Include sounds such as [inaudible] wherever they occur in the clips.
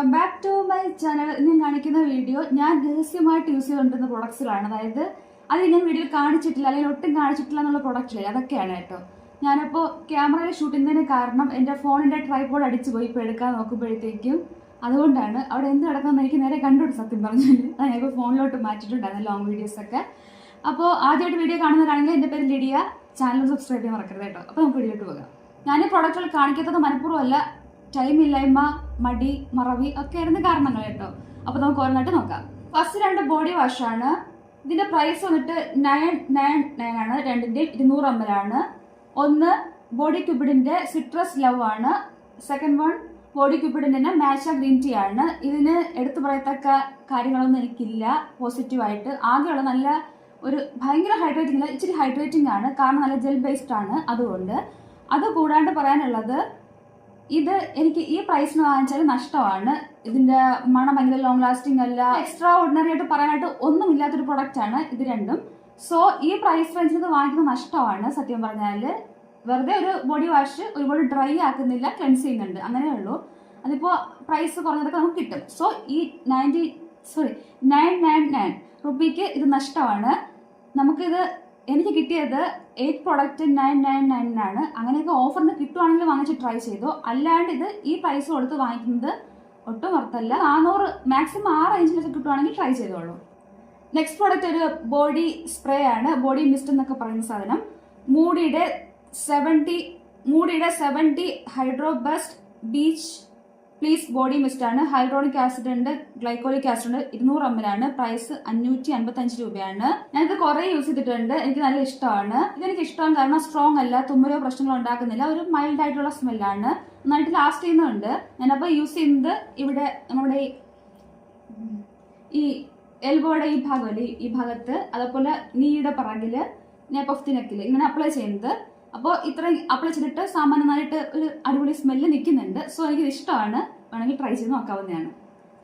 Welcome back to my channel ഞാൻ കാണിക്കുന്ന video ഞാൻ രഹസ്യമായിട്ട് യൂസ് ചെയ്തുകൊണ്ടിരുന്ന പ്രൊഡക്ട്സിലാണ് അതായത് അത് ഞാൻ വീഡിയോയിൽ കാണിച്ചിട്ടില്ല അല്ലെങ്കിൽ ഒട്ടും കാണിച്ചിട്ടില്ല എന്നുള്ള പ്രൊഡക്റ്റില്ല അതൊക്കെയാണ് കേട്ടോ. ഞാനിപ്പോൾ ക്യാമറയിൽ ഷൂട്ട് ചെയ്യുന്നതിന് കാരണം എന്റെ ഫോണിന്റെ ട്രൈപോഡ് അടിച്ച് പോയി ഇപ്പോൾ എടുക്കാൻ നോക്കുമ്പോഴത്തേക്കും അതുകൊണ്ടാണ് അവിടെ എന്ത് കിടക്കുന്നത് എനിക്ക് നേരെ കണ്ടുകൊണ്ട് സത്യം പറഞ്ഞാൽ അത് ഞാനിപ്പോൾ ഫോണിലോട്ട് മാറ്റിയിട്ടുണ്ടായിരുന്നു ലോങ് വീഡിയോസൊക്കെ അപ്പോൾ ആദ്യമായിട്ട് വീഡിയോ കാണുന്നവരാണെങ്കിൽ എന്റെ പേര് ലിഡിയ. ചാനൽ സബ്സ്ക്രൈബ് ചെയ്യാൻ മറക്കരുത് കേട്ടോ. അപ്പോൾ നമുക്ക് വീഡിയോട്ട് പോകാം. ഞാൻ പ്രൊഡക്റ്റുകൾ കാണിക്കാത്തത് മനഃപൂർവമല്ല. ടൈം ഇല്ലായ്മ മടി മറവി ഒക്കെ ആയിരുന്നു കാരണങ്ങൾ കേട്ടോ. അപ്പോൾ നമുക്ക് ഓരോന്നായിട്ട് നോക്കാം. ഫസ്റ്റ് രണ്ട് ബോഡി വാഷാണ് ഇതിന്റെ പ്രൈസ് വന്നിട്ട് നയൻ നയൻ നയൻ ആണ്. രണ്ടിന്റെ ഇരുന്നൂറ് എം എൽ ആണ്. ഒന്ന് ബോഡി ക്യൂബിഡിന്റെ സിട്രസ് ലവ് ആണ്. സെക്കൻഡ് വൺ ബോഡി ക്യൂബിഡിന്റെ തന്നെ മാച്ച ഗ്രീൻ ടീ ആണ്. ഇതിന് എടുത്തു പറയത്തക്ക കാര്യങ്ങളൊന്നും എനിക്കില്ല. പോസിറ്റീവായിട്ട് ആകെയുള്ള നല്ല ഒരു ഭയങ്കര ഹൈഡ്രേറ്റിംഗ് ഇച്ചിരി ഹൈഡ്രേറ്റിംഗ് ആണ്. കാരണം നല്ല ജെൽ ബേസ്ഡ് ആണ് അതുകൊണ്ട്. അത് കൂടാണ്ട് പറയാനുള്ളത് ഇത് എനിക്ക് ഈ പ്രൈസിന് വാങ്ങിച്ചാൽ നഷ്ടമാണ്. ഇതിന്റെ മണം ഭയങ്കര ലോങ് ലാസ്റ്റിംഗ് അല്ല. എക്സ്ട്രാ ഓർഡിനറി ആയിട്ട് പറയാനായിട്ട് ഒന്നുമില്ലാത്തൊരു പ്രൊഡക്റ്റ് ആണ് ഇത് രണ്ടും. സോ ഈ പ്രൈസ് റേഞ്ചിൽ ഇത് വാങ്ങിക്കുന്നത് നഷ്ടമാണ് സത്യം പറഞ്ഞാൽ വെറുതെ ഒരു ബോഡി വാഷ് ഒരുപാട് ഡ്രൈ ആക്കുന്നില്ല ക്ലെൻസ് ചെയ്യുന്നുണ്ട്. അങ്ങനെയേ ഉള്ളൂ. അതിപ്പോ പ്രൈസ് കുറഞ്ഞതൊക്കെ നമുക്ക് കിട്ടും. സോ ഈ ninety sorry nine nine nine റുപ്പിക്ക് ഇത് നഷ്ടമാണ്. നമുക്കിത് എനിക്ക് കിട്ടിയത് എയ്റ്റ് പ്രൊഡക്റ്റ് നയൻ നയൻ നയനിനാണ് അങ്ങനെയൊക്കെ ഓഫറിന് കിട്ടുവാണെങ്കിൽ വാങ്ങിച്ച് ട്രൈ ചെയ്തു. അല്ലാണ്ട് ഇത് ഈ പ്രൈസ് കൊടുത്ത് വാങ്ങിക്കുന്നത് ഒട്ടും വർത്തല്ല. നാനൂറ് മാക്സിമം ആ റേഞ്ചിലൊക്കെ കിട്ടുവാണെങ്കിൽ ട്രൈ ചെയ്തോളൂ. നെക്സ്റ്റ് പ്രൊഡക്റ്റ് ഒരു ബോഡി സ്പ്രേ ആണ്. ബോഡി മിസ്റ്റ് എന്നൊക്കെ പറയുന്ന സാധനം. മൂഡിയുടെ seventy മൂഡിയുടെ seventy hydroboost beach please body mist ആണ്. ഹൈഡ്രോണിക് ആസിഡ് ഉണ്ട്. ഗ്ലൈക്കോളിക് ആസിഡ് ഉണ്ട്. ഇരുന്നൂറ് എം ആണ് പ്രൈസ് അഞ്ഞൂറ്റി അൻപത്തഞ്ച് രൂപയാണ്. ഞാനിത് കുറെ യൂസ് ചെയ്തിട്ടുണ്ട്. എനിക്ക് നല്ല ഇഷ്ടമാണ്. ഇതെനിക്ക് ഇഷ്ടമാണ് കാരണം സ്ട്രോങ് അല്ല തുമ്മലോ പ്രശ്നങ്ങളോ ഉണ്ടാക്കുന്നില്ല. ഒരു മൈൽഡ് ആയിട്ടുള്ള സ്മെല്ലാണ് നന്നായിട്ട് ലാസ്റ്റ് ചെയ്യുന്നുണ്ട്. ഞാനപ്പോൾ യൂസ് ചെയ്യുന്നത് ഇവിടെ നമ്മുടെ ഈ എൽബോയുടെ ഈ ഭാഗമല്ലേ ഈ ഭാഗത്ത്. അതേപോലെ നീയുടെ പിറകിൽ നെപ്പ് ഓഫ് ഇങ്ങനെ അപ്ലൈ ചെയ്യുന്നത്. അപ്പോൾ ഇത്രയും അപ്ലൈ ചെയ്തിട്ട് സാമാന്യമായിട്ട് ഒരു അടിപൊളി സ്മെല്ല് നിൽക്കുന്നുണ്ട്. സോ എനിക്കിത് ഇഷ്ടമാണ്. വേണമെങ്കിൽ ട്രൈ ചെയ്ത് നോക്കാവുന്നതാണ്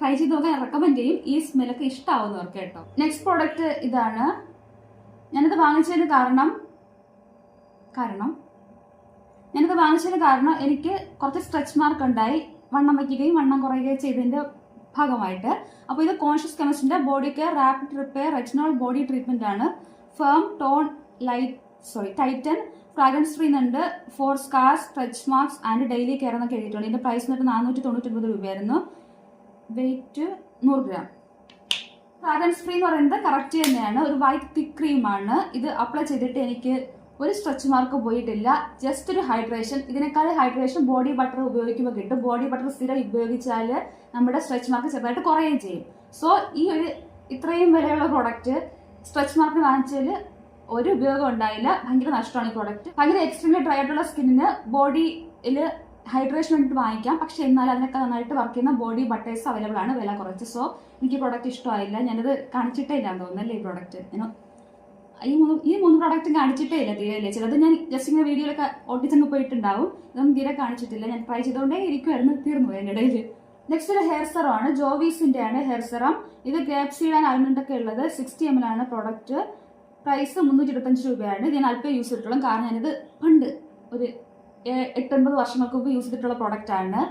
ട്രൈ ചെയ്ത് നോക്കാൻ റെക്കമെൻഡ് ചെയ്യും. ഈ സ്മെല്ലൊക്കെ ഇഷ്ടമാവുന്നവർക്ക് കേട്ടോ നെക്സ്റ്റ് പ്രോഡക്റ്റ് ഇതാണ്. ഞാനത് വാങ്ങിച്ചതിന് കാരണം കാരണം? ഞാനത് വാങ്ങിച്ചതിന് കാരണം എനിക്ക് കുറച്ച് സ്ട്രെച്ച് മാർക്ക് ഉണ്ടായി. വണ്ണം വയ്ക്കുകയും വണ്ണം കുറയുകയും ചെയ്തതിന്റെ ഭാഗമായിട്ട്. അപ്പോൾ ഇത് conscious കെമിസ്റ്റിന്റെ body care rapid repair retinol body treatment ആണ്. Firm tone light sorry tighten fragrance free ഉണ്ട് for scars stretch marks and daily care എന്നൊക്കെ എഴുതിയിട്ടുണ്ട്. ഇതിന്റെ പ്രൈസ് വന്നിട്ട് നാനൂറ്റി തൊണ്ണൂറ്റി ഒൻപത് രൂപയായിരുന്നു. വെയിറ്റ് നൂറ് ഗ്രാം ഫ്രാഗ്രൻസ് ഫ്രീ എന്ന് പറയുന്നത് കറക്റ്റ് തന്നെയാണ്. ഒരു വൈറ്റ് തിക്ക് ക്രീമാണ് ഇത് അപ്ലൈ ചെയ്തിട്ട് എനിക്ക് ഒരു സ്ട്രെച്ച് മാർക്ക് പോയിട്ടില്ല. ജസ്റ്റ് ഒരു ഹൈഡ്രേഷൻ ഇതിനേക്കാൾ ഹൈഡ്രേഷൻ ബോഡി ബട്ടർ ഉപയോഗിക്കുമ്പോൾ കിട്ടും. ബോഡി ബട്ടർ സ്ഥിരം ഉപയോഗിച്ചാൽ നമ്മുടെ സ്ട്രെച്ച് മാർക്ക് ചെറുതായിട്ട് കുറയുകയും ചെയ്യും. സോ ഈ ഒരു ഇത്രയും വിലയുള്ള പ്രോഡക്റ്റ് സ്ട്രെച്ച് മാർക്ക് വാങ്ങിച്ചതിൽ ഒരു ഉപയോഗം ഉണ്ടായില്ല. ഭയങ്കര നഷ്ടമാണ് ഈ പ്രോഡക്റ്റ് ഭയങ്കര എക്സ്ട്രീംലി ഡ്രൈ ആയിട്ടുള്ള സ്കിന്നിന് ബോഡിയിൽ ഹൈഡ്രേഷൻ വേണ്ടിയിട്ട് വാങ്ങിക്കാം. പക്ഷെ എന്നാൽ അതിനൊക്കെ നന്നായിട്ട് വർക്ക് ചെയ്യുന്ന ബോഡി ബട്ടേഴ്സ് അവൈലബിൾ ആണ്. വില കുറച്ച്. സോ എനിക്ക് പ്രോഡക്റ്റ് ഇഷ്ടമായില്ല. ഞാനത് കാണിച്ചിട്ടേ ഇല്ലാന്ന് തോന്നുന്നല്ലേ ഈ പ്രോഡക്റ്റ് ഞാൻ ഈ മൂന്ന് ഈ മൂന്ന് പ്രോഡക്റ്റും കാണിച്ചിട്ടേ ഇല്ല തീരെ ഇല്ല. ചിലത് ഞാൻ ജസ്റ്റ് ഇങ്ങനെ വീഡിയോയിലൊക്കെ ഒട്ടിച്ചങ്ങ് പോയിട്ടുണ്ടാവും. ഇതൊന്നും തീരെ കാണിച്ചിട്ടില്ല. ഞാൻ ട്രൈ ചെയ്തുകൊണ്ടേ ഇരിക്കുമായിരുന്നു തീർന്നു എന്റെ ഇടയിൽ നെക്സ്റ്റ് ഒരു ഹെയർ സെറം ആണ്. ജോവീസിന്റെ ആണ് ഹെയർ സെറം ഇത് ഗ്രേപ്പ് സീഡ് ആൻഡ് ആൽമണ്ട് ഒക്കെ ഉള്ളത്. സിക്സ്റ്റി എം എൽ ആണ് പ്രോഡക്റ്റ് പ്രൈസ് മുന്നൂറ്റി ഇരുപത്തഞ്ച് രൂപയാണ്. ഞാൻ അല്പം യൂസ് ചെയ്തിട്ടുള്ളൂ കാരണം ഞാനിത് പണ്ട് ഒരു എട്ടൊൻപത് വർഷങ്ങൾക്ക് മുമ്പ് യൂസ് ചെയ്തിട്ടുള്ള പ്രോഡക്റ്റ് ആണ്.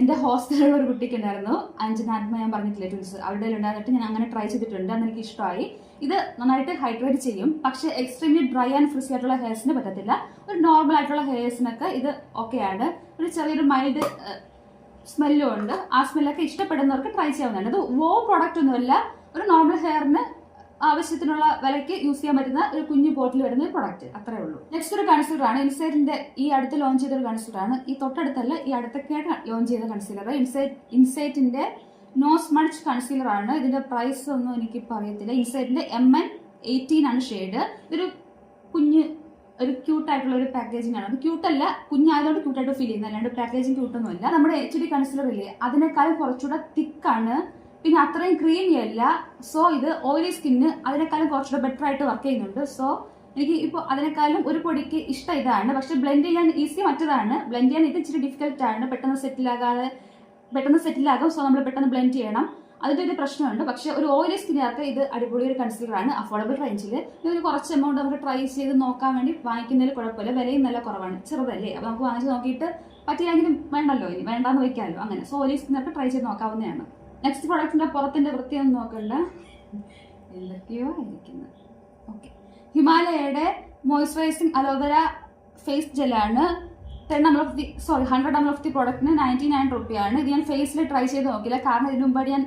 എന്റെ ഹോസ്റ്റലിലുള്ള ഒരു കുട്ടിക്ക് ഉണ്ടായിരുന്നു. അഞ്ചിന് ആത്മ ഞാൻ പറഞ്ഞിട്ടില്ല ടൂൾസ് അവരുടെ ഉണ്ടായിരുന്നിട്ട് ഞാൻ അങ്ങനെ ട്രൈ ചെയ്തിട്ടുണ്ട്. അന്ന് എനിക്ക് ഇഷ്ടമായി. ഇത് നന്നായിട്ട് ഹൈഡ്രേറ്റ് ചെയ്യും. പക്ഷെ എക്സ്ട്രീംലി ഡ്രൈ ആൻഡ് ഫ്രിസി ആയിട്ടുള്ള ഹെയർസിന് പറ്റത്തില്ല. ഒരു നോർമൽ ആയിട്ടുള്ള ഹെയർസിനൊക്കെ ഇത് ഓക്കെയാണ് ഒരു ചെറിയൊരു മൈൽഡ് സ്മെല്ലും ഉണ്ട്. ആ സ്മെല്ലൊക്കെ ഇഷ്ടപ്പെടുന്നവർക്ക് ട്രൈ ചെയ്യാവുന്നതാണ്. ഇത് വോ പ്രോഡക്റ്റ് ഒന്നുമല്ല. ഒരു നോർമൽ ഹെയറിന് ആവശ്യത്തിനുള്ള വിലയ്ക്ക് യൂസ് ചെയ്യാൻ പറ്റുന്ന ഒരു കുഞ്ഞു ബോട്ടിൽ വരുന്ന ഒരു പ്രൊഡക്റ്റ് അത്രേ ഉള്ളൂ. നെക്സ്റ്റ് ഒരു കൺസീലർ ആണ്. ഇൻസൈറ്റിന്റെ ഈ അടുത്ത് ലോഞ്ച് ചെയ്ത ഒരു കൺസീലർ ആണ്. ഈ തൊട്ടടുത്തല്ല ഈ അടുത്തൊക്കെയായിട്ട് ലോഞ്ച് ചെയ്ത കൺസീലർ ഇൻസൈറ്റ് ഇൻസൈറ്റിന്റെ നോസ് മഡ്ജ് കൺസീലർ ആണ്. ഇതിന്റെ പ്രൈസ് ഒന്നും എനിക്കിപ്പോൾ അറിയത്തില്ല. ഇൻസൈറ്റിന്റെ എം എൻ എയ്റ്റീൻ ആണ് ഷെയ്ഡ് ഇതൊരു കുഞ്ഞ് ഒരു ക്യൂട്ട് ആയിട്ടുള്ള ഒരു പാക്കേജിംഗ് ആണ്. അത് ക്യൂട്ട് അല്ല കുഞ്ഞായതുകൊണ്ട് ക്യൂട്ടായിട്ട് ഫീൽ ചെയ്യുന്നത് അല്ലാണ്ട് പാക്കേജിംഗ് ക്യൂട്ടൊന്നും അല്ല നമ്മുടെ എച്ച് ഡി കൺസിലർ ഇല്ലേ അതിനേക്കാൾ കുറച്ചുകൂടെ തിക്കാണ് പിന്നെ അത്രയും ക്രീമി അല്ല. സോ ഇത് ഓയിലി സ്കിന്ന് അതിനേക്കാളും കുറച്ചുകൂടെ ബെറ്റർ ആയിട്ട് വർക്ക് ചെയ്യുന്നുണ്ട്. സോ എനിക്ക് ഇപ്പോൾ അതിനേക്കാളും ഒരു പൊടിക്ക് ഇഷ്ടം ഇതാണ്. പക്ഷെ ബ്ലെൻഡ് ചെയ്യാൻ ഈസി മറ്റതാണ്. ബ്ലെൻഡ് ചെയ്യാൻ ഇത് ഇച്ചിരി ഡിഫിക്കൽട്ട് ആണ്. പെട്ടെന്ന് സെറ്റിൽ ആകാതെ പെട്ടെന്ന് സെറ്റിൽ ആകും. സോ നമ്മൾ പെട്ടെന്ന് ബ്ലെൻഡ് ചെയ്യണം. അതിന്റെ ഒരു പ്രശ്നമുണ്ട്. പക്ഷെ ഒരു ഓയിലി സ്കിന്നുകാർക്ക് ഇത് അടിപൊളി ഒരു കൺസിഡർ ആണ്. അഫോർഡബിൾ റേഞ്ചിൽ ഒരു കുറച്ച് എമൗണ്ട് നമുക്ക് ട്രൈ ചെയ്ത് നോക്കാൻ വേണ്ടി വാങ്ങിക്കുന്നതിൽ കുഴപ്പമില്ല. വിലയും നല്ല കുറവാണ്. ചെറുതല്ലേ. അപ്പോൾ നമുക്ക് വാങ്ങിച്ച് നോക്കിയിട്ട് പറ്റിയില്ലെങ്കിലും വേണ്ടല്ലോ ഇനി. വേണ്ടാന്ന് വയ്ക്കാമല്ലോ. അങ്ങനെ. സോ ഓയിലി സ്കിന്നിനകത്ത് ട്രൈ ചെയ്ത് നോക്കാവുന്നതാണ്. നെക്സ്റ്റ് പ്രോഡക്റ്റിന്റെ പുറത്തിന്റെ വൃത്തിയൊന്നും നോക്കണ്ട. എന്തൊക്കെയോ ആയിരിക്കുന്നത് ഓക്കെ ഹിമാലയയുടെ മോയ്സ്ചറൈസിങ് അലോവേര ഫേസ് ജെല്ലാണ് ten M of the sorry hundred M of the പ്രോഡക്റ്റിന് ninety nine റുപ്പിയാണ് ഇത് ഞാൻ ഫേസിൽ ട്രൈ ചെയ്ത് നോക്കില്ല കാരണം ഇതിനു മുമ്പ് ഞാൻ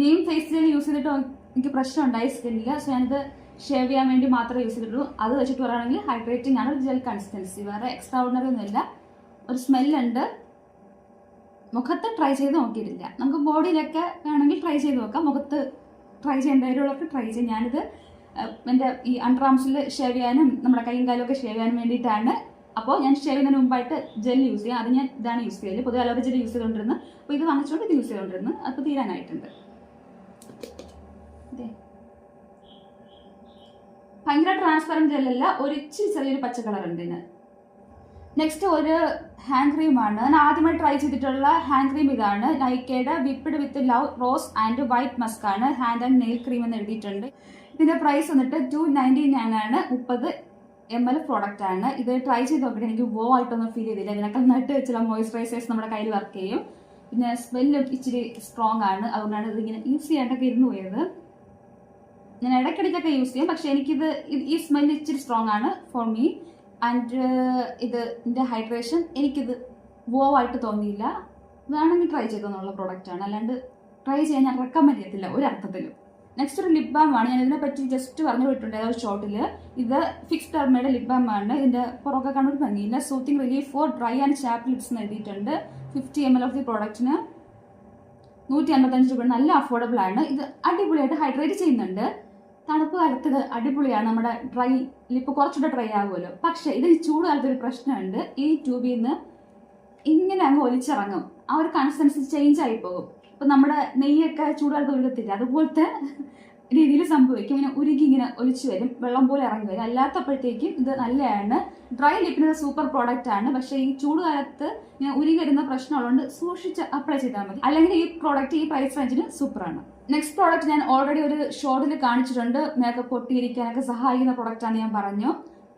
നെയിം ഫേസ് ജെൽ യൂസ് ചെയ്തിട്ട് എനിക്ക് പ്രശ്നം ഉണ്ടായി സ്കിന്നിൽ സോ ഞാനിത് ഷേവ് ചെയ്യാൻ വേണ്ടി മാത്രമേ യൂസ് ചെയ്തിട്ടുള്ളൂ. അത് വെച്ചിട്ട് പറയുകയാണെങ്കിൽ ഹൈഡ്രേറ്റിംഗ് ആണ്. ജെൽ കൺസിസ്റ്റൻസി വേറെ എക്സ്ട്രാ ഓർഡിനറി ഒന്നുമില്ല. ഒരു സ്മെല്ലുണ്ട് മുഖത്ത് ട്രൈ ചെയ്ത് നോക്കിയിട്ടില്ല. നമുക്ക് ബോഡിയിലൊക്കെ വേണമെങ്കിൽ ട്രൈ ചെയ്ത് നോക്കാം. മുഖത്ത് ട്രൈ ചെയ്യേണ്ടവരുള്ളവർക്ക് ട്രൈ ചെയ്യാം. ഞാനിത് എന്റെ ഈ അണ്ടർ ആംസിൽ ഷേവ് ചെയ്യാനും നമ്മുടെ കൈയും കാലും ഒക്കെ ഷേവ് ചെയ്യാനും വേണ്ടിയിട്ടാണ്. അപ്പോൾ ഞാൻ ഷേവ് ചെയ്യുന്നതിന് മുമ്പായിട്ട് ജെൽ യൂസ് ചെയ്യാം. അത് ഞാൻ ഇതാണ് യൂസ് ചെയ്യൽ. പൊതുവെ അലോവ ജെൽ യൂസ് ചെയ്തുകൊണ്ടിരുന്നു അപ്പോൾ ഇത് വാങ്ങിച്ചുകൊണ്ട് ഇത് യൂസ് ചെയ്തുകൊണ്ടിരുന്നു അപ്പോൾ തീരാനായിട്ടുണ്ട്. ഭയങ്കര ട്രാൻസ്പെറന്റ് ജെല്ലല്ല ഒരു ഇച്ചിരി ചെറിയൊരു പച്ച കളർ ഉണ്ട് ഇതിന്. നെക്സ്റ്റ് ഒരു ഹാൻഡ് ക്രീമാണ് ഞാൻ ആദ്യമായി ട്രൈ ചെയ്തിട്ടുള്ള ഹാൻഡ് ക്രീം ഇതാണ്. നൈക്കയുടെ whipped with love rose and white musk ആണ്. ഹാൻഡ് ആൻഡ് നെയിൽ ക്രീം എന്ന് എഴുതിയിട്ടുണ്ട്. ഇതിന്റെ പ്രൈസ് വന്നിട്ട് ടു നയന്റി നയൻ ആണ്. മുപ്പത് എം എൽ പ്രോഡക്റ്റ് ആണ്. ഇത് ട്രൈ ചെയ്ത് നോക്കിയിട്ട് എനിക്ക് വോ ആയിട്ടൊന്നും ഫീൽ ചെയ്തില്ല. ഇതിനൊക്കെ നട്ട് ചില മോയ്സ്ചറൈസേഴ്സ് നമ്മുടെ കയ്യിൽ വർക്ക് ചെയ്യും. പിന്നെ സ്മെല്ലും ഇച്ചിരി സ്ട്രോങ് ആണ്. അതുകൊണ്ടാണ് ഇതിങ്ങനെ ഈസി ചെയ്യാണ്ടൊക്കെ ഇരുന്ന് പോയത്. ഞാൻ ഇടയ്ക്കിടയ്ക്കൊക്കെ യൂസ് ചെയ്യും. പക്ഷെ എനിക്കിത് ഈ സ്മെല്ല് ഇച്ചിരി സ്ട്രോങ് ആണ് ഫോർ മീ ആൻഡ് ഇത് ഇതിന്റെ ഹൈഡ്രേഷൻ എനിക്കിത് വോ ആയിട്ട് തോന്നിയില്ല. വേണമെങ്കിൽ ട്രൈ ചെയ്തെന്നുള്ള പ്രോഡക്റ്റ് ആണ്. അല്ലാണ്ട് ട്രൈ ചെയ്യാൻ ഞാൻ റെക്കമെൻഡ് ചെയ്യത്തില്ല ഒരർത്ഥത്തിലും. നെക്സ്റ്റ് ഒരു ലിപ് ബാം ആണ്. ഞാൻ ഇതിനെ പറ്റി ജസ്റ്റ് പറഞ്ഞു വിട്ടിട്ടുണ്ട് ഏതൊരു ഷോർട്ടിൽ ഇത് ഫിക്സ് ടെർമയുടെ ലിപ് ബാം ആണ്. ഇതിന്റെ പുറകെ കണ്ടൊരു ഭംഗിയില്ല. Soothing relief for dry and chapped lips എന്ന് എഴുതിയിട്ടുണ്ട്. Fifty M L of the പ്രോഡക്റ്റിന് നൂറ്റി അൻപത്തഞ്ച് രൂപ. നല്ല അഫോർഡബിൾ ആണ്. ഇത് അടിപൊളിയായിട്ട് ഹൈഡ്രേറ്റ് ചെയ്യുന്നുണ്ട്. തണുപ്പ് കാലത്ത് അടിപൊളിയാണ്. നമ്മുടെ ഡ്രൈ ലിപ്പ് കുറച്ചുകൂടെ ഡ്രൈ ആകുമല്ലോ പക്ഷേ ഇത് ചൂട് കാലത്ത് ഒരു പ്രശ്നമുണ്ട്. ഈ ട്യൂബിൽ നിന്ന് ഇങ്ങനെ അങ്ങ് ഒലിച്ചിറങ്ങും. ആ ഒരു കൺസിസ്റ്റൻസി ചേഞ്ച് ആയി പോകും. ഇപ്പം നമ്മുടെ നെയ്യൊക്കെ ചൂടുകാലത്ത് ഒഴുകത്തില്ല അതുപോലത്തെ [laughs] രീതിയിൽ സംഭവിക്കും. ഇങ്ങനെ ഉരുകി ഇങ്ങനെ ഒലിച്ചു വരും. വെള്ളം പോലെ ഇറങ്ങി വരും. അല്ലാത്തപ്പോഴത്തേക്കും ഇത് നല്ലതാണ്. ഡ്രൈ ലിപ്പിന് സൂപ്പർ പ്രോഡക്റ്റ് ആണ്. പക്ഷേ ഈ ചൂടുകാലത്ത് ഇങ്ങനെ ഉരുകി വരുന്ന പ്രശ്നമുള്ളതുകൊണ്ട് സൂക്ഷിച്ച് അപ്ലൈ ചെയ്താൽ മതി. അല്ലെങ്കിൽ ഈ പ്രോഡക്റ്റ് ഈ പ്രൈസ് റേഞ്ചിന് സൂപ്പറാണ് നെക്സ്റ്റ് പ്രോഡക്റ്റ് ഞാൻ ഓൾറെഡി ഒരു ഷോർട്ടിൽ കാണിച്ചിട്ടുണ്ട്. മേക്കപ്പ് പൊട്ടിയിരിക്കാനൊക്കെ സഹായിക്കുന്ന പ്രോഡക്റ്റാണ് ഞാൻ പറഞ്ഞു.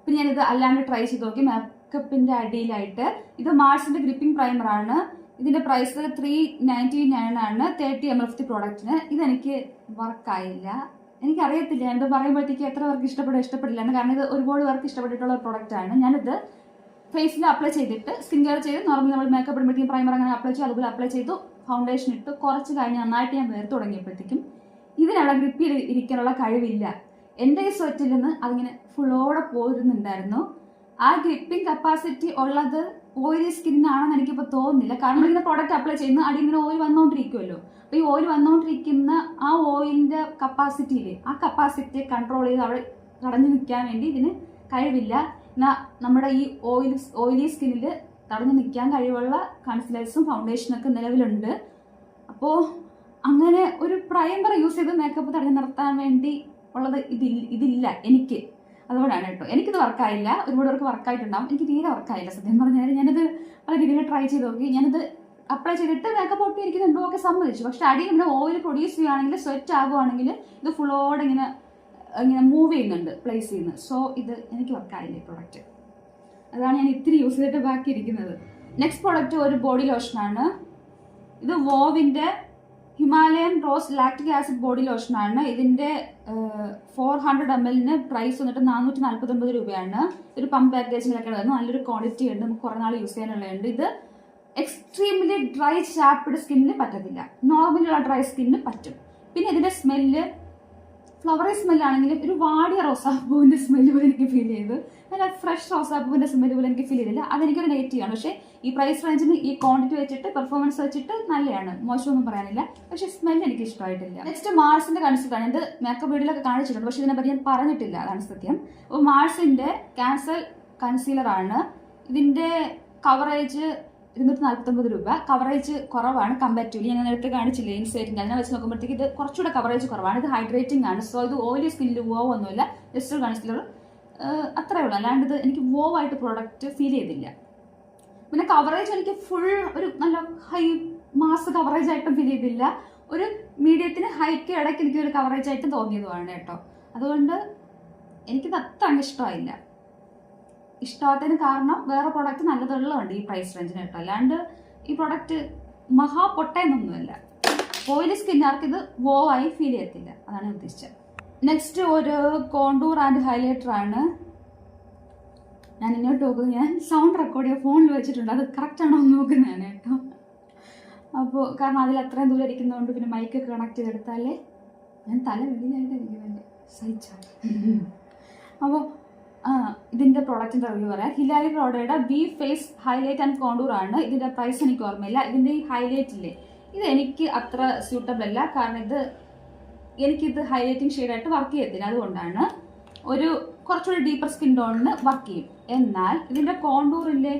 പിന്നെ ഞാനിത് അല്ലാണ്ട് ട്രൈ ചെയ്ത് നോക്കി. മേക്കപ്പിന്റെ അടിയിലായിട്ട് ഇത് മാർസിന്റെ ഗ്രിപ്പിംഗ് പ്രൈമർ ആണ്. ഇതിന്റെ പ്രൈസ് ത്രീ നയന്റി നയൻ ആണ് തേർട്ടി എം എഫ് ദി പ്രോഡക്റ്റിന് ഇതെനിക്ക് വർക്കായില്ല എനിക്കറിയത്തില്ല. ഞാനിത് പറയുമ്പോഴത്തേക്ക് എത്ര പേർക്ക് ഇഷ്ടപ്പെടും ഇഷ്ടപ്പെടില്ല കാരണം ഇത് ഒരുപാട് പേർക്ക് ഇഷ്ടപ്പെട്ടിട്ടുള്ള പ്രോഡക്റ്റ് ആണ്. ഞാനിത് ഫേസിൽ അപ്ലൈ ചെയ്തിട്ട് സ്കിൻ കെയർ ചെയ്ത് നോർമൽ നമ്മൾ മേക്കപ്പ് ഇടുമ്പോഴത്തേക്കും പ്രൈമർ അങ്ങനെ അപ്ലൈ ചെയ്തു അതുപോലെ അപ്ലൈ ചെയ്തു. ഫൗണ്ടേഷൻ ഇട്ട് കുറച്ച് കഴിഞ്ഞ് നന്നായിട്ട് ഞാൻ വേർത്ത് തുടങ്ങിയപ്പോഴത്തേക്കും ഇതിനുള്ള ഗ്രിപ്പ് ഇരിക്കാനുള്ള കഴിവില്ല. എന്റെ ഈ സ്വെറ്റിൽ നിന്ന് അതിങ്ങനെ ഫുള്ളോടെ പോരുന്നുണ്ടായിരുന്നു. ആ ഗ്രിപ്പിംഗ് കപ്പാസിറ്റി ഉള്ളത് ഓയിലി സ്കിന്നാണെന്ന് എനിക്കിപ്പോൾ തോന്നുന്നില്ല. കാരണം ഇങ്ങനെ പ്രോഡക്റ്റ് അപ്ലൈ ചെയ്യുന്ന അടി ഇങ്ങനെ ഓയിൽ വന്നുകൊണ്ടിരിക്കുമല്ലോ അപ്പോൾ ഈ ഓയിൽ വന്നുകൊണ്ടിരിക്കുന്ന ആ ഓയിലിന്റെ കപ്പാസിറ്റിയിൽ ആ കപ്പാസിറ്റിയെ കൺട്രോൾ ചെയ്ത് അവിടെ കടഞ്ഞു നിൽക്കാൻ വേണ്ടി ഇതിന് കഴിവില്ല. എന്നാൽ നമ്മുടെ ഈ ഓയിൽ ഓയിലി സ്കിന്നിൽ തടഞ്ഞു നിൽക്കാൻ കഴിവുള്ള കൺസിലേഴ്സും ഫൗണ്ടേഷനും ഒക്കെ നിലവിലുണ്ട്. അപ്പോൾ അങ്ങനെ ഒരു പ്രൈമർ യൂസ് ചെയ്ത് മേക്കപ്പ് തടഞ്ഞു നിർത്താൻ വേണ്ടി ഉള്ളത് ഇതിൽ ഇതില്ല എനിക്ക്. അതുകൊണ്ടാണ് കേട്ടോ. എനിക്കിത് വർക്കായില്ല ഒരുപാട് പേർക്ക് വർക്കായിട്ടുണ്ടാവും എനിക്ക് തീരെ വർക്കായില്ല സത്യം പറഞ്ഞാൽ ഞാനിത് പല രീതിയിൽ ട്രൈ ചെയ്ത് നോക്കി. ഞാനിത് അപ്ലൈ ചെയ്തിട്ട് മേക്കപ്പ് ഒട്ടി ഇരിക്കുന്നുണ്ടോ ഒക്കെ സമ്മതിച്ചു. പക്ഷെ അടിയിൽ ഇങ്ങനെ ഓയിൽ പ്രൊഡ്യൂസ് ചെയ്യുകയാണെങ്കിൽ സ്വെറ്റ് ആകുവാണെങ്കിൽ ഇത് ഫുള്ളോടെ ഇങ്ങനെ ഇങ്ങനെ മൂവ് ചെയ്യുന്നുണ്ട് പ്ലേസ് ചെയ്യുന്നത് സോ ഇത് എനിക്ക് വർക്കായില്ല ഈ പ്രൊഡക്റ്റ് അതാണ് ഞാൻ ഇത്തിരി യൂസ് ചെയ്തിട്ട് ബാക്കി ഇരിക്കുന്നത്. നെക്സ്റ്റ് പ്രോഡക്റ്റ് ഒരു ബോഡി ലോഷനാണ് ഇത് വോവിന്റെ Himalayan rose lactic acid body ലോഷനാണ് ഇതിന്റെ ഫോർ ഹൺഡ്രഡ് എം എല്ലിന് പ്രൈസ് വന്നിട്ട് നാനൂറ്റി നാൽപ്പത്തി ഒമ്പത് രൂപയാണ്. ഒരു പമ്പ് പാക്കേജിലൊക്കെ വരുന്നത്. നല്ലൊരു ക്വാണ്ടിറ്റി ഉണ്ട്. നമുക്ക് കുറേ നാൾ യൂസ് ചെയ്യാനുള്ളതുണ്ട്. ഇത് എക്സ്ട്രീംലി ഡ്രൈ ചാപ്പിഡ് സ്കിന്നിന് പറ്റത്തില്ല. നോർമലുള്ള ഡ്രൈ സ്കിന്നിന് പറ്റും. പിന്നെ ഇതിന്റെ സ്മെല്ല് ഫ്ലവറി സ്മെല്ലാണെങ്കിലും ഒരു വാടിയ റോസാപ്പൂവിന്റെ സ്മെല്ല് പോലെ എനിക്ക് ഫീൽ ചെയ്തു നല്ല ഫ്രഷ് റോസാപ്പൂവിന്റെ സ്മെല്ല് പോലെ എനിക്ക് ഫീൽ ചെയ്തില്ല. അതെനിക്കൊരു റിലേറ്റ് ആണ് പക്ഷേ ഈ പ്രൈസ് റേഞ്ചിന് ഈ ക്വാണ്ടിറ്റി വെച്ചിട്ട് പെർഫോമൻസ് വെച്ചിട്ട് നല്ലതാണ് മോശമൊന്നും പറയാനില്ല. പക്ഷേ സ്മെല്ല് എനിക്ക് ഇഷ്ടമായിട്ടില്ല. നെക്സ്റ്റ് മാർസിന്റെ കൺസിഡർ ആണ്. ഇത് മേക്കപ്പ് വീഡിയോയിലൊക്കെ കാണിച്ചിട്ടുണ്ട്. പക്ഷേ ഇതിനെപ്പറ്റി ഞാൻ പറഞ്ഞിട്ടില്ല. അതാണ് സത്യം. അപ്പോൾ മാർസിന്റെ ക്യാൻസൽ ആണ്. ഇതിന്റെ കവറേജ് ഇരുന്നൂറ്റി നാൽപ്പത്തൊമ്പത് രൂപ. കവറേജ് കുറവാണ് കമ്പാരിറ്റീവ്ലി ഞാൻ നേരത്തെ കാണിച്ചില്ലേ ഇൻസൈറ്റിന്റെ അതിനെ വെച്ച് നോക്കുമ്പോഴത്തേക്ക് ഇത് കുറച്ചുകൂടെ കവറേജ് കുറവാണ്. ഇത് ഹൈഡ്രേറ്റിംഗ് ആണ്. സോ ഇത് ഓയിലി സ്കിന്നിൽ വോ ഒന്നുമില്ല. ജസ്റ്റ് ഒരു കൺസിലർ ഉള്ളൂ. അല്ലാണ്ട് ഇത് എനിക്ക് വോ ആയിട്ട് പ്രോഡക്റ്റ് ഫീൽ ചെയ്തില്ല. പിന്നെ കവറേജ് എനിക്ക് ഫുൾ ഒരു നല്ല ഹൈ മാസ് കവറേജ് ആയിട്ടും ഫീൽ ചെയ്തില്ല. ഒരു മീഡിയത്തിന് ഹൈക്ക് ഇടയ്ക്ക് എനിക്ക് ഒരു കവറേജ് ആയിട്ട് തോന്നിയതുമാണ് കേട്ടോ. അതുകൊണ്ട് എനിക്കിത് അത്ര ഇഷ്ടമായില്ല. ഇഷ്ടമാത്തതിന് കാരണം വേറെ പ്രൊഡക്റ്റ് നല്ലതുള്ളതുണ്ട് ഈ പ്രൈസ് റേഞ്ചിന് കേട്ടോ. അല്ലാണ്ട് ഈ പ്രൊഡക്റ്റ് മഹാ പൊട്ടയെന്നൊന്നുമല്ല ഓയിലി സ്കിന്നുകാർക്ക് ഇത് വോ ആയി ഫീൽ ചെയ്യത്തില്ല. അതാണ് ഉദ്ദേശിച്ചത്. നെക്സ്റ്റ് ഒരു കോണ്ടൂർ ആൻഡ് ഹൈലൈറ്റർ ആണ്. ഞാൻ ഇങ്ങോട്ട് നോക്കുന്നത് ഞാൻ സൗണ്ട് റെക്കോർഡ് ചെയ്യാൻ ഫോണിൽ വെച്ചിട്ടുണ്ട്. അത് കറക്റ്റ് ആണോ എന്ന് നോക്കുന്നതാണ് കേട്ടോ. അപ്പോൾ കാരണം അതിൽ അത്രയും ദൂരം ഇരിക്കുന്നതുകൊണ്ട് പിന്നെ മൈക്ക് കണക്ട് ചെയ്തെടുത്താലേ ഞാൻ തല വെളിയിലായിട്ട് ഇരിക്കുന്നുണ്ട് സഹിച്ചാൽ അപ്പോൾ ഇതിന്റെ പ്രോഡക്റ്റിന്റെ റിവ്യൂ പറയാം. Hilary പ്രോഡയുടെ B face highlight and contour ആണ്. ഇതിന്റെ പ്രൈസ് എനിക്ക് ഓർമ്മയില്ല. ഇതിന്റെ ഈ ഹൈലൈറ്റ് ഇല്ലേ? ഇത് എനിക്ക് അത്ര സ്യൂട്ടബിൾ അല്ല. കാരണം ഇത് എനിക്കിത് ഹൈലൈറ്റിംഗ് ഷെയ്ഡായിട്ട് വർക്ക് ചെയ്യത്തില്ല. അതുകൊണ്ടാണ് ഒരു കുറച്ചുകൂടി ഡീപ്പർ സ്കിൻ ടോണിന് വർക്ക് ചെയ്യും. എന്നാൽ ഇതിന്റെ കോണ്ടൂറില്ലേ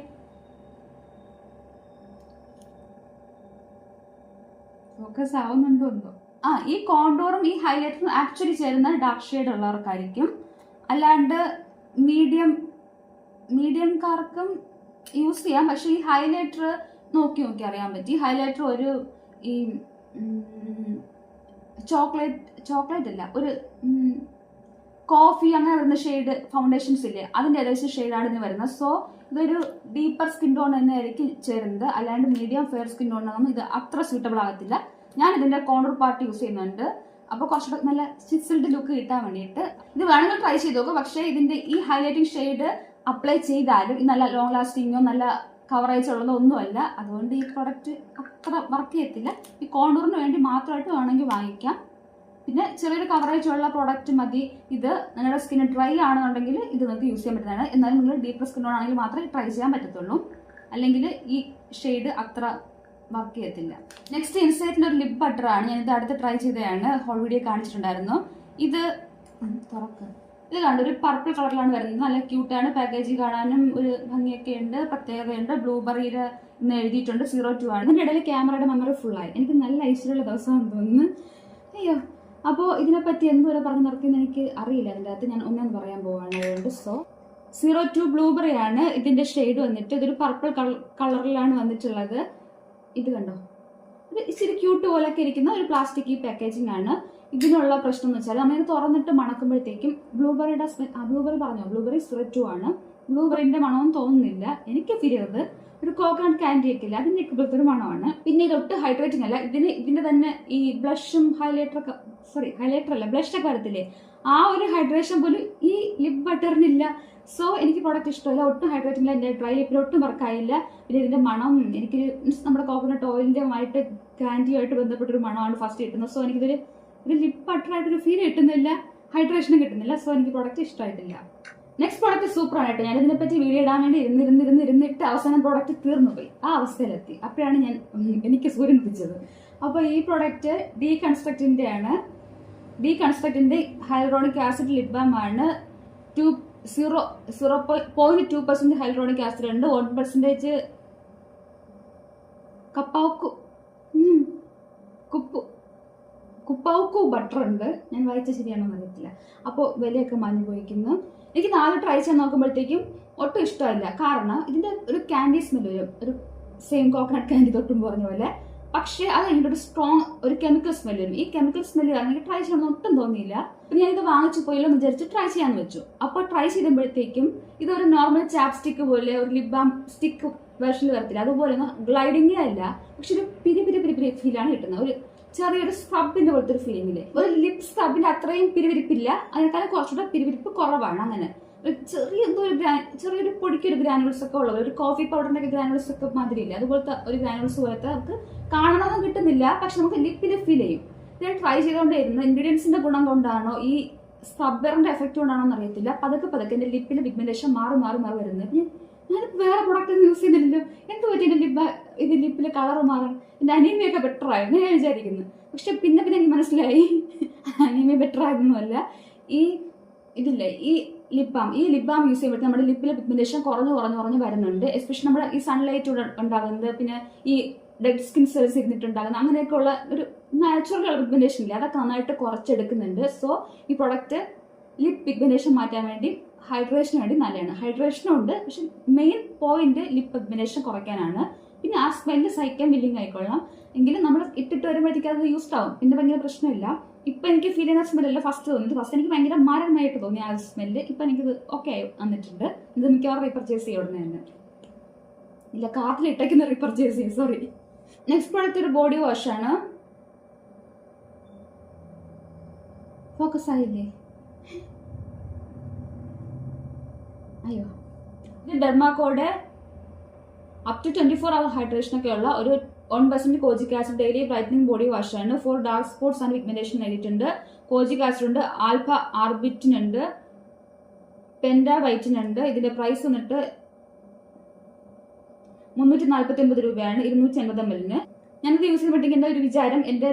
ഫോക്കസ് ആവുന്നുണ്ടോ എന്തോ? ആ ഈ കോണ്ടൂറും ഈ ഹൈലൈറ്ററും ആക്ച്വലി ചേരുന്ന ഡാർക്ക് ഷെയ്ഡ് ഉള്ളവർക്കായിരിക്കും. അല്ലാണ്ട് മീഡിയം മീഡിയം കാർക്കും യൂസ് ചെയ്യാം. പക്ഷെ ഈ ഹൈലൈറ്റർ നോക്കി നോക്കി അറിയാൻ പറ്റി. ഹൈലൈറ്റർ ഒരു ഈ ചോക്ലേറ്റ് ചോക്ലേറ്റ് അല്ല ഒരു കോഫി അങ്ങനെ വരുന്ന ഷെയ്ഡ് ഫൗണ്ടേഷൻസ് ഇല്ലേ അതിന്റെ ഏകദേശം ഷെയ്ഡാണ് ഇതിന് വരുന്നത്. സോ ഇതൊരു ഡീപ്പർ സ്കിൻ ടോൺ തന്നെ ആയിരിക്കും ചേരുന്നത്. അല്ലാണ്ട് മീഡിയം ഫെയർ സ്കിൻ ടോണൊന്നും ഇത് അത്ര സ്യൂട്ടബിൾ ആകത്തില്ല. ഞാൻ ഇതിന്റെ കോണർ പാർട്ട് യൂസ് ചെയ്യുന്നുണ്ട്. അപ്പോൾ കുറച്ചുകൂടെ നല്ല സ്റ്റിസിൽഡ് ലുക്ക് കിട്ടാൻ വേണ്ടിയിട്ട്. ഇത് വേണമെങ്കിൽ ട്രൈ ചെയ്ത് നോക്കും. പക്ഷേ ഇതിന്റെ ഈ ഹൈലൈറ്റിംഗ് ഷെയ്ഡ് അപ്ലൈ ചെയ്താലും നല്ല ലോങ് ലാസ്റ്റിങ്ങോ നല്ല കവറേജ് ഉള്ളതോ ഒന്നുമല്ല. അതുകൊണ്ട് ഈ പ്രൊഡക്റ്റ് അത്ര വർക്ക് ചെയ്യത്തില്ല. ഈ കോണ്ടൂറിന് വേണ്ടി മാത്രമായിട്ട് വേണമെങ്കിൽ വാങ്ങിക്കാം. പിന്നെ ചെറിയൊരു കവറേജ് ഉള്ള പ്രോഡക്റ്റ് മതി. ഇത് നിങ്ങളുടെ സ്കിൻ ഡ്രൈ ആണെന്നുണ്ടെങ്കിൽ ഇത് നിങ്ങൾക്ക് യൂസ് ചെയ്യാൻ പറ്റുന്നതാണ്. എന്നാലും നിങ്ങൾ ഡീപ്പർ സ്കിന്നോടാണെങ്കിൽ മാത്രമേ ട്രൈ ചെയ്യാൻ പറ്റത്തുള്ളൂ. അല്ലെങ്കിൽ ഈ ഷെയ്ഡ് അത്ര വർക്ക് ചെയ്യത്തില്ല. നെക്സ്റ്റ് ഇൻസൈറ്റിന്റെ ഒരു ലിപ് ഞാൻ ഇത് അടുത്ത് ട്രൈ ചെയ്തതാണ്. ഹോൾ വീഡിയോ കാണിച്ചിട്ടുണ്ടായിരുന്നു. ഇത് തുറക്ക്. ഇത് കണ്ടു? ഒരു പർപ്പിൾ കളറിലാണ് വരുന്നത്. നല്ല ക്യൂട്ടാണ് പാക്കേജ് കാണാനും ഒരു ഭംഗിയൊക്കെ ഉണ്ട്. പ്രത്യേകതയുണ്ട്. ബ്ലൂബെറിയുടെ ഇന്ന് എഴുതിയിട്ടുണ്ട്. സീറോ ടു ആണ്. ഇതിന്റെ ഇടയിൽ ക്യാമറയുടെ മെമ്മറി ഫുള്ളായി എനിക്ക് നല്ല ഐശ്വര്യമുള്ള ദിവസമാണെന്ന് തോന്നുന്നു. അയ്യോ. അപ്പോൾ ഇതിനെപ്പറ്റി എന്തുവരെ പറഞ്ഞു നിർത്തിയെന്ന് എനിക്ക് അറിയില്ല. അതിന്റെ അകത്ത് ഞാൻ ഒന്നെന്ന് പറയാൻ പോവാണ്. അതുകൊണ്ട് സോ സീറോ ടു ബ്ലൂബെറി ആണ്. ഇതിന്റെ ഷെയ്ഡ് വന്നിട്ട്. ഇതൊരു പർപ്പിൾ കളറിലാണ് വന്നിട്ടുള്ളത്. ഇത് കണ്ടോ? ഒരു ഇച്ചിരി ക്യൂട്ട് പോലൊക്കെ ഇരിക്കുന്ന ഒരു പ്ലാസ്റ്റിക് ഈ പാക്കേജിംഗ് ആണ്. ഇതിനുള്ള പ്രശ്നം എന്ന് വെച്ചാൽ നമ്മളിത് തുറന്നിട്ട് മണക്കുമ്പോഴത്തേക്കും ബ്ലൂബെറിയുടെ ആ ബ്ലൂബെറി പറഞ്ഞോ? ബ്ലൂബെറി സ്വെറ്റു ആണ്. ബ്ലൂബെറിന്റെ മണവും തോന്നുന്നില്ല. എനിക്ക് ഫീൽ ചെയ്തത് ഒരു കോക്കനട്ട് കാൻഡി ഒക്കെ ഇല്ല? അതിന്റെ ഒക്കെ ഒരു മണമാണ്. പിന്നെ ഇതൊട്ട് ഹൈഡ്രേറ്റിംഗ് അല്ല. ഇതിന് ഇതിന്റെ തന്നെ ഈ ബ്ലഷും ഹൈലൈറ്റർ ഒക്കെ സോറി ഹൈലൈറ്റർ അല്ല ബ്ലഷ് ഒക്കെ വരത്തില്ലേ? ആ ഒരു ഹൈഡ്രേഷൻ പോലും ഈ ലിപ് ബട്ടറിനില്ല സോ എനിക്ക് പ്രോഡക്റ്റ് ഇഷ്ടമല്ല. ഒട്ടും ഹൈഡ്രേറ്റ് ഇല്ല. എന്റെ ഡ്രൈ ലിപ്പിൽ ഒട്ടും വർക്കായില്ല പിന്നെ ഇതിന്റെ മണം എനിക്ക് മീൻസ് നമ്മുടെ കോക്കനട്ട് ഓയിലിന്റെ ആയിട്ട് കാൻഡിയുമായിട്ട് ബന്ധപ്പെട്ടൊരു മണമാണ് ഫസ്റ്റ് കിട്ടുന്നത്. സോ എനിക്കിതൊരു ഒരു ലിപ് ബട്ടറായിട്ടൊരു ഫീൽ കിട്ടുന്നില്ല. ഹൈഡ്രേഷനും കിട്ടുന്നില്ല. സോ എനിക്ക് പ്രോഡക്റ്റ് ഇഷ്ടമായിട്ടില്ല. നെക്സ്റ്റ് പ്രോഡക്റ്റ് സൂപ്പറാണ് കേട്ടോ. ഞാൻ ഇതിനെപ്പറ്റി വീഡിയോ ഇടാൻ വേണ്ടി ഇരുന്നിരുന്നിരുന്ന് ഇരുന്നിട്ട് അവസാനം പ്രോഡക്റ്റ് തീർന്നു പോയി ആ അവസ്ഥയിലെത്തി. അപ്പോഴാണ് ഞാൻ എനിക്ക് സൂര്യൻ പിടിച്ചത് അപ്പോൾ ഈ പ്രോഡക്റ്റ് ഡീ കൺസ്ട്രക്റ്റിന്റെ ആണ് ഡീ കൺസ്ട്രക്റ്റിന്റെ ഹൈഡ്രോണിക് ആസിഡ് ലിപ് ആണ് two zero zero point two percent hydronic acid ഉണ്ട്. വൺ പെർസെന്റേജ് കപ്പാക്കു ഉം, കുപ്പു ബട്ടർ ഉണ്ട്. ഞാൻ വായിച്ച ശരിയാണോ അറിയത്തില്ല. അപ്പോൾ വിലയൊക്കെ മാഞ്ഞു പോയിക്കുന്നു എനിക്ക് നാല് ട്രൈ ചെയ്യാൻ നോക്കുമ്പോഴത്തേക്കും ഒട്ടും ഇഷ്ടമല്ല. കാരണം ഇതിന്റെ ഒരു ക്യാൻഡി സ്മെൽ വരും. ഒരു സെയിം കോക്കനട്ട് ക്യാൻഡി തൊട്ടും പറഞ്ഞ പോലെ. പക്ഷേ അത് കഴിഞ്ഞിട്ട് ഒരു സ്ട്രോങ് ഒരു കെമിക്കൽ സ്മെൽ വരും ഈ കെമിക്കൽ സ്മെൽ കാരണം എനിക്ക് ട്രൈ ചെയ്യണമെന്ന് ഒട്ടും തോന്നിയില്ല. അപ്പം ഞാനിത് വാങ്ങിച്ചു പോയല്ലോ വിചാരിച്ച് ട്രൈ ചെയ്യാന്ന് വെച്ചു. അപ്പോൾ ട്രൈ ചെയ്യുമ്പോഴത്തേക്കും ഇതൊരു നോർമൽ ചാപ് സ്റ്റിക്ക് പോലെ ഒരു ലിപ് ബാം സ്റ്റിക്ക് വെർഷനിൽ വരത്തില്ല. അതുപോലെ ഒന്നും ഗ്ലൈഡിങ്ങേ അല്ല. പക്ഷെ ഒരു പിരി പിരി പിരി പിരി ഫീലാണ് കിട്ടുന്നത്. ഒരു ചെറിയൊരു സ്ക്രബിന്റെ പോലത്തെ ഒരു ഫീലിംഗിൽ ഒരു ലിപ് സ്ക്രബിന്റെ അത്രയും പിരിവിരിപ്പില്ല അതിനേക്കാളും കുറച്ചുകൂടെ പിരിവിരിപ്പ് കുറവാണ് അങ്ങനെ. ചെറിയ എന്തോ ഒരു ഗ്രാ- ചെറിയൊരു പൊടിക്കൊരു ഗ്രാനുൾസ് ഒക്കെ ഉള്ളത്. ഒരു കോഫി പൗഡറിന്റെ ഒക്കെ ഗ്രാനുൾസ് ഒക്കെ മാതിരി ഇല്ല അതുപോലത്തെ ഒരു ഗ്രാനുൾസ് പോലത്തെ നമുക്ക് കാണണമെന്ന് കിട്ടുന്നില്ല. പക്ഷെ നമുക്ക് ലിപ്പിൽ ഫീൽ ചെയ്യും. ഞാൻ ട്രൈ ചെയ്തുകൊണ്ടേയിരുന്നു. ഇൻഗ്രീഡിയൻസിന്റെ ഗുണം കൊണ്ടാണോ? ഈ സബ്ബറിന്റെ എഫക്റ്റ് കൊണ്ടാണോ എന്ന് അറിയത്തില്ല. പതുക്കെ പതുക്കെ എന്റെ ലിപ്പിലെ പിഗ്മെന്റേഷൻ മാറി മാറി മാറി വരുന്നത് ഞാൻ വേറെ പ്രൊഡക്റ്റ് യൂസ് ചെയ്യുന്നില്ലല്ലോ. എന്ത് പറ്റി എന്റെ ലിപ്പ് ഇത് ലിപ്പിലെ കളർ മാറാൻ? എന്റെ അനീമിയൊക്കെ ബെറ്റർ ആയി ഞാൻ വിചാരിക്കുന്നു. പക്ഷെ പിന്നെ പിന്നെ എനിക്ക് മനസ്സിലായി. [laughs] Anaemia better ആയതൊന്നുമല്ല. ഈ ഇതില്ലേ? ഈ ലിപ് ബാം ഈ ലിപ് ബാം യൂസ് ചെയ്യുമ്പോൾ നമ്മുടെ ലിപ്പിലെ പിഗ്മെന്റേഷൻ കുറഞ്ഞു കുറഞ്ഞു കുറഞ്ഞു വരുന്നുണ്ട്. എസ്പെഷ്യലി നമ്മുടെ ഈ സൺലൈറ്റ് ഉണ്ടാകുന്നത് പിന്നെ ഈ ഡെഡ് സ്കിൻ സെൽസ് ഇരുന്നിട്ടുണ്ടാകുന്നത് അങ്ങനെയൊക്കെയുള്ള ഒരു നാച്ചുറൽ പിഗ്മെന്റേഷൻ ഇല്ല? അതൊക്കെ നന്നായിട്ട് കുറച്ചെടുക്കുന്നുണ്ട്. സോ ഈ പ്രൊഡക്റ്റ് ലിപ് പിഗ്മെന്റേഷൻ മാറ്റാൻ വേണ്ടി ഹൈഡ്രേഷന് വേണ്ടി നല്ലതാണ്. ഹൈഡ്രേഷനും ഉണ്ട് പക്ഷെ മെയിൻ പോയിന്റ് ലിപ് പിഗ്മെന്റേഷൻ കുറയ്ക്കാനാണ്. പിന്നെ ആ സ്മെല്ല് സഹിക്കാൻ വില്ലിങ് ആയിക്കൊള്ളാം. എങ്കിലും നമ്മൾ ഇട്ടിട്ട് വരുമ്പോഴത്തേക്കും അത് യൂസ്ഡ് ആവും. പിന്നെ ഭയങ്കര പ്രശ്നമില്ല. ഇപ്പൊ എനിക്ക് ഫീൽ ചെയ്യുന്ന സ്മെല്ലല്ല ഫസ്റ്റ് തോന്നിയത്. ഫസ്റ്റ് എനിക്ക് ഭയങ്കര മരമായിട്ട് തോന്നി ആ സ്മെല്ല് ഇപ്പൊ എനിക്ക് ഓക്കെ വന്നിട്ടുണ്ട്. ഇത് മിക്കവാറും റീപർച്ചേസ് ചെയ്യും ഉടനെ തന്നെ. ഇല്ല കാർട്ടിൽ ഇട്ടേക്കുന്ന റീപർച്ചേസ് ചെയ്യും. സോറി നെക്സ്റ്റ് പ്രോഡക്റ്റ് ഒരു ബോഡി ആണ്. ഫോക്കസ് ആയില്ലേ? അയ്യോ. ഇത് ഡെർമാക്കോടെ up to twenty four hour hydration ഒക്കെ ഉള്ള ഒരു one percent kojic acid daily brightening body wash ആണ് for dark spots and pigmentation നൽകിയിട്ടുണ്ട്. കോജിക് ആസിഡ് ഉണ്ട് ആൽഫ ആർബിറ്റിൻ ഉണ്ട് പെൻഡ ഉണ്ട്. ഇതിന്റെ പ്രൈസ് വന്നിട്ട് മുന്നൂറ്റി നാൽപ്പത്തി ഒമ്പത് രൂപയാണ് ഇരുന്നൂറ്റി അൻപത് എം എല്ലിന് ഞാനിത് യൂസ് ചെയ്യുമ്പോഴത്തേക്ക് എന്റെ ഒരു വിചാരം? എന്റെ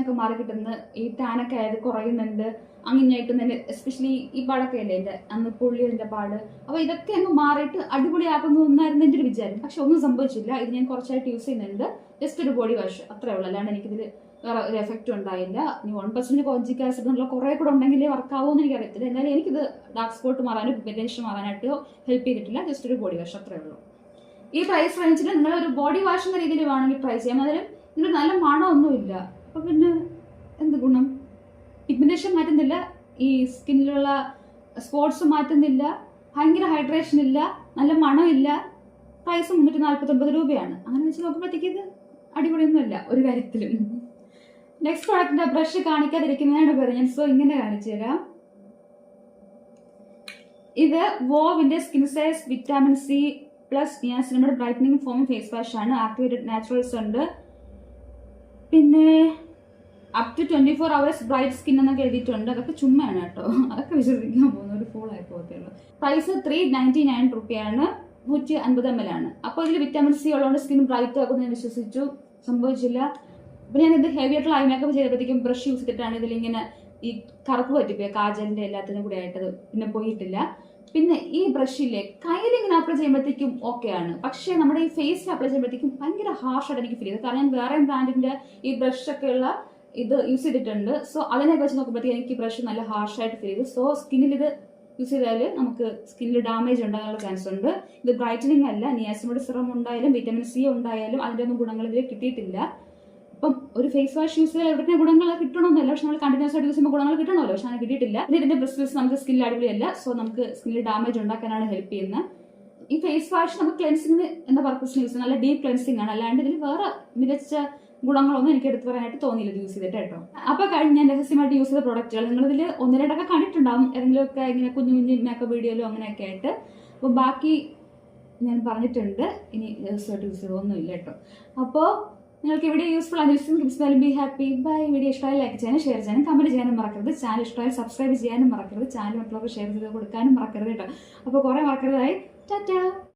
ഒക്കെ മാറി കിട്ടുന്നത്. ഈ ടാനൊക്കെ ആയത് കുറയുന്നുണ്ട്. അങ്ങനെ എസ്പെഷ്യലി ഈ പാടൊക്കെ അല്ലേ എന്റെ അന്ന് പുള്ളിയുടെ പാട്. അപ്പൊ ഇതൊക്കെ അങ്ങ് മാറിയിട്ട് അടിപൊളിയാക്കുന്നു എന്നായിരുന്നു എന്റെ ഒരു വിചാരം. പക്ഷെ ഒന്നും സംഭവിച്ചില്ല. ഇത് ഞാൻ കുറച്ചായിട്ട് യൂസ് ചെയ്യുന്നുണ്ട്. ജസ്റ്റ് ഒരു ബോഡി വാഷ് അത്രേ ഉള്ളൂ. അല്ലാണ്ട് എനിക്കിതിൽ വേറെ ഒരു എഫക്റ്റ് ഉണ്ടായില്ല. ഇനി വൺ പെർസെന്റ് കോഞ്ചിക് ആസിഡ് എന്നുള്ള കുറെ കൂടെ ഉണ്ടെങ്കിലേ വർക്ക് ആവുമെന്ന് എനിക്ക് അറിയത്തില്ല എന്തായാലും എനിക്കിത് ഡാർക്ക് സ്പോട്ട് മാറാനോ പിഗ്മെന്റേഷൻ മാറാനായിട്ടോ ഹെൽപ്പ് ചെയ്തിട്ടില്ല. ജസ്റ്റ് ഒരു ബോഡി വാഷ് അത്രേ ഉള്ളൂ. ഈ പ്രൈസ് റേഞ്ചിൽ നിങ്ങൾ ഒരു ബോഡി വാഷ് എന്ന രീതിയിൽ വേണമെങ്കിൽ ട്രൈ ചെയ്യാം. അതിൽ ഇതിന് നല്ല മണമൊന്നുമില്ല. അപ്പൊ പിന്നെ എന്ത് ഗുണം? പിഗ്മെന്റേഷൻ മാറ്റുന്നില്ല. ഈ സ്കിന്നിലുള്ള സ്പോട്സ് മാറ്റുന്നില്ല. ഭയങ്കര ഹൈഡ്രേഷൻ ഇല്ല. നല്ല മണമില്ല. പ്രൈസ് മുന്നൂറ്റി നാൽപ്പത്തി ഒമ്പത് രൂപയാണ്. അങ്ങനെ വെച്ച് നോക്കുമ്പോഴത്തേക്ക് ഇത് അടിപൊളിയൊന്നുമില്ല ഒരു കാര്യത്തിലും. നെക്സ്റ്റ് പ്രോഡക്റ്റിന്റെ ബ്രഷ് കാണിക്കാതിരിക്കുന്നതാണ് പറഞ്ഞത് സോ ഇങ്ങനെ കാണിച്ചു തരാം. ഇത് വോവിന്റെ skin size vitamin C plus niacinamide brightening foam face wash ആണ്. ആക്ടിവേറ്റഡ് നാച്ചുറൽസ് ഉണ്ട്. പിന്നെ up to twenty four hours bright skin എന്നൊക്കെ എഴുതിയിട്ടുണ്ട്. അതൊക്കെ ചുമ്മാണ് കേട്ടോ. അതൊക്കെ വിശ്വസിക്കാൻ പോകുന്ന ഒരു ഫോൾ ആയി പോകത്തുള്ളൂ പ്രൈസ് ത്രീ നയന്റി നയൻ റുപ്പിയാണ് നൂറ്റി അൻപത് എം എൽ ആണ്. അപ്പോൾ ഇതിൽ വിറ്റാമിൻ സി ഉള്ളതുകൊണ്ട് സ്കിൻ ബ്രൈറ്റ് ആകുമെന്ന് ഞാൻ വിശ്വസിച്ചു. സംഭവിച്ചില്ല. അപ്പം ഞാൻ ഇത് ഹെവി ആയിട്ടുള്ള ഐ മേക്കപ്പ് ചെയ്തപ്പോഴത്തേക്കും ബ്രഷ് യൂസ് ചെയ്തിട്ടാണ് ഇതിലിങ്ങനെ ഈ കറുപ്പ് പറ്റിപ്പോയി. കാജലിന്റെ എല്ലാത്തിനും കൂടി ആയിട്ടത് പിന്നെ പോയിട്ടില്ല. പിന്നെ ഈ ബ്രഷിലെ കയ്യിൽ ഇങ്ങനെ അപ്ലൈ ചെയ്യുമ്പോഴത്തേക്കും ഓക്കെയാണ് പക്ഷേ നമ്മുടെ ഈ ഫേസിൽ അപ്ലൈ ചെയ്യുമ്പോഴത്തേക്കും ഭയങ്കര ഹാർഷായിട്ട് എനിക്ക് ഫീൽ ചെയ്തു കാരണം ഞാൻ വേറെ ബ്രാൻഡിന്റെ ഈ ബ്രഷ് ഉള്ള ഇത് യൂസ് ചെയ്തിട്ടുണ്ട്. സോ അതിനെ വെച്ച് നോക്കുമ്പോഴത്തേക്കും എനിക്ക് ബ്രഷ് നല്ല ഹാർഷായിട്ട് ഫീൽ ചെയ്തു. സോ സ്കിന്നിൽ ഇത് യൂസ് ചെയ്താൽ നമുക്ക് സ്കിന്നിൽ ഡാമേജ് ഉണ്ടാകാനുള്ള ചാൻസ് ഉണ്ട്. ഇത് ബ്രൈറ്റനിങ് അല്ല. നിയാസിമോഡ് സിറം ഉണ്ടായാലും വിറ്റമിൻ സി ഉണ്ടായാലും അതിന്റെ ഒന്നും ഗുണങ്ങൾ ഇതിൽ കിട്ടിയിട്ടില്ല. ഇപ്പം ഒരു ഫേസ് വാഷ് യൂസ് ചെയ്താൽ എവിടെ ഗുണങ്ങൾ കിട്ടണമെന്നല്ല പക്ഷെ നമ്മൾ കണ്ടിന്യൂസ് ആയിട്ട് യൂസ് ചെയ്യുമ്പോൾ ഗുണങ്ങൾ കിട്ടണമല്ലോ. പക്ഷെ അങ്ങനെ കിട്ടിയിട്ടില്ല. ഇതിന്റെ ബ്രിസ്റ്റൽസ് നമുക്ക് സ്കിന്നിൽ അടിപൊളിയല്ല. സോ നമുക്ക് സ്കിന്നിൽ ഡാമേജ് ഉണ്ടാക്കാനാണ് ഹെൽപ്പ് ചെയ്യുന്നത്. ഈ ഫേസ് വാഷ് നമുക്ക് ക്ലെൻസിങ് എന്ന പർപ്പസിന് യൂസ് ചെയ്യുന്നത്? നല്ല ഡീപ് ക്ലെൻസിങ് ആണ്. അല്ലാണ്ട് ഇതിൽ വേറെ മികച്ച ഗുണങ്ങളൊന്നും എനിക്ക് എടുത്തു പറയാനായിട്ട് തോന്നിയില്ല യൂസ് ചെയ്തിട്ട് കേട്ടോ. അപ്പൊ കഴിഞ്ഞ് ഞാൻ രഹസ്യമായിട്ട് യൂസ് ചെയ്ത പ്രോഡക്റ്റുകൾ നിങ്ങൾ ഇതിൽ ഒന്ന് രണ്ടൊക്കെ കണ്ടിട്ടുണ്ടാവും. ഏതെങ്കിലുമൊക്കെ ഇങ്ങനെ കുഞ്ഞു കുഞ്ഞു മേക്കപ്പ് വീഡിയോയിലോ അങ്ങനെയൊക്കെ ആയിട്ട്. അപ്പോൾ ബാക്കി ഞാൻ പറഞ്ഞിട്ടുണ്ട്. ഇനി രഹസ്യമായിട്ട് യൂസ് ചെയ്തൊന്നുമില്ല കേട്ടോ. അപ്പോൾ നിങ്ങൾക്ക് ഇവിടെ യൂസ്ഫുൾ ആണ് ബി ഹാപ്പി ബൈ വീഡിയോ ഇഷ്ടമായി ലൈക്ക് ചെയ്യാനും ഷെയർ ചെയ്യാനും കമന്റ് ചെയ്യാനും മറക്കരുത്. ചാനൽ ഇഷ്ടമായി സബ്സ്ക്രൈബ് ചെയ്യാനും മറക്കരുത്. ചാനൽ മറ്റുള്ളവർക്ക് ഷെയർ ചെയ്ത് കൊടുക്കാനും മറക്കരുത് കേട്ടോ. അപ്പോൾ കുറേ മറക്കരുതായി. ടാറ്റാ